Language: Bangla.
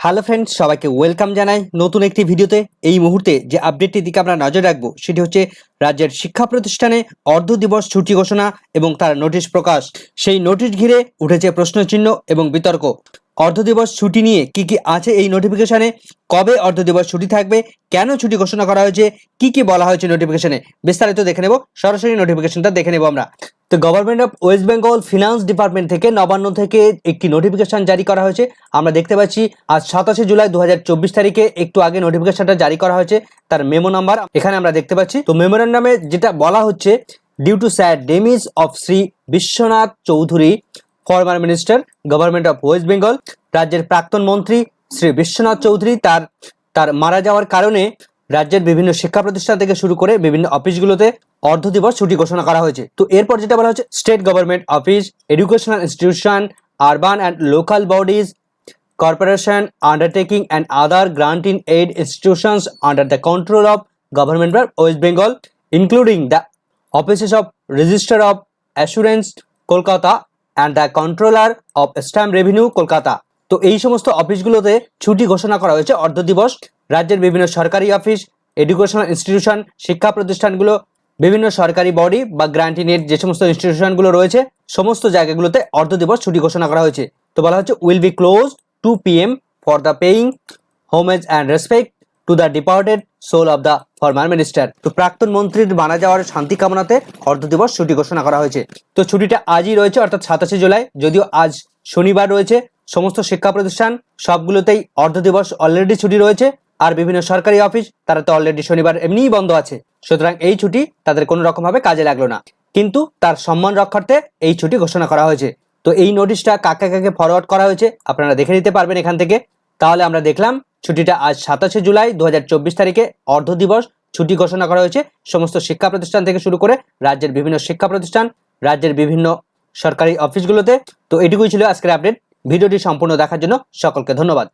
হ্যালো ফ্রেন্ডস সবাইকে ওয়েলকাম জানাই নতুন একটি ভিডিওতে। এই মুহূর্তে যে আপডেটটির দিকে আমরা নজর রাখব, সেটি হচ্ছে রাজ্যের শিক্ষা প্রতিষ্ঠানে অর্ধ দিবস ছুটি ঘোষণা এবং তার নোটিশ প্রকাশ। সেই নোটিশ ঘিরে উঠেছে প্রশ্নচিহ্ন এবং বিতর্ক। অর্ধ দিবস ছুটি নিয়ে কি কি আছে এই নোটিফিকেশনে কবে অর্ধ দিবস ছুটি থাকবে? কেন ছুটি ঘোষণা করা হয়েছে? কি কি বলা হয়েছে নোটিফিকেশনে বিস্তারিত দেখে নেব। সরাসরি নোটিফিকেশনটা দেখে নেব আমরা। তো government of West Bengal finance department থেকে নবান্ন থেকে একটি নোটিফিকেশন জারি করা হয়েছে। আমরা দেখতে পাচ্ছি, আজ সাতাশে জুলাই দু হাজার চব্বিশ তারিখে একটু আগে নোটিফিকেশনটা জারি করা হয়েছে, তার মেমো নাম্বার এখানে আমরা দেখতে পাচ্ছি, তো মেমোরান্ডামে যেটা বলা হচ্ছে due to sad demise of Shri Biswanath Chowdhury former minister government of West Bengal রাজ্যের প্রাক্তন মন্ত্রী শ্রী বিশ্বনাথ চৌধুরী তার তার মারা যাওয়ার কারণে রাজ্যের বিভিন্ন শিক্ষা প্রতিষ্ঠান থেকে শুরু করে বিভিন্ন অফিসগুলোতে অর্ধ দিবস ছুটি ঘোষণা করা হয়েছে। তো এরপর যেটা বলা হচ্ছে state government office educational institution urban and local bodies corporation undertaking and other granting aid institutions under the control of government of West Bengal including the offices of register of assurance Kolkata and the controller of stamp revenue Kolkata তো এই সমস্ত অফিসগুলোতে ছুটি ঘোষণা করা হয়েছে, অর্ধ দিবস। রাজ্যের বিভিন্ন সরকারি অফিস এডুকেশনাল ইনস্টিটিউশন শিক্ষা প্রতিষ্ঠানগুলো, বিভিন্ন সরকারি বডি বা গ্রান্টি নেট যে সমস্ত ইনস্টিটিউশনগুলো রয়েছে, সমস্ত জায়গাগুলোতে অর্ধ দিবস ছুটি ঘোষণা করা হয়েছে। তো বলা হচ্ছে will be close to P M for the paying homage and respect to the departed soul of the former minister তো প্রাক্তন মন্ত্রীর মারা যাওয়ার শান্তি কামনাতে অর্ধ দিবস ছুটি ঘোষণা করা হয়েছে। তো ছুটিটা আজই রয়েছে, অর্থাৎ সাতাশে জুলাই, যদিও আজ শনিবার রয়েছে। সমস্ত শিক্ষা প্রতিষ্ঠান সবগুলোতেই অর্ধ দিবস অলরেডি ছুটি রয়েছে। আর বিভিন্ন সরকারি অফিস, তারা তো অলরেডি শনিবার এমনিই বন্ধ আছে। সুতরাং এই ছুটি তাদের কোনো রকম ভাবে কাজে লাগল না। কিন্তু তার সম্মান রক্ষার্থে এই ছুটি ঘোষণা করা হয়েছে। তো এই নোটিশটা কাকে কাকে ফরওয়ার্ড করা হয়েছে আপনারা দেখে নিতে পারবেন এখান থেকে। তাহলে আমরা দেখলাম, ছুটিটা আজ সাতাশে জুলাই দু হাজার চব্বিশ তারিখে অর্ধ দিবস ছুটি ঘোষণা করা হয়েছে। সমস্ত শিক্ষা প্রতিষ্ঠান থেকে শুরু করে রাজ্যের বিভিন্ন শিক্ষা প্রতিষ্ঠান, রাজ্যের বিভিন্ন সরকারি অফিসগুলোতে। তো এটুকুই ছিল আজকের আপডেট ভিডিওটি সম্পূর্ণ দেখার জন্য সকলকে ধন্যবাদ।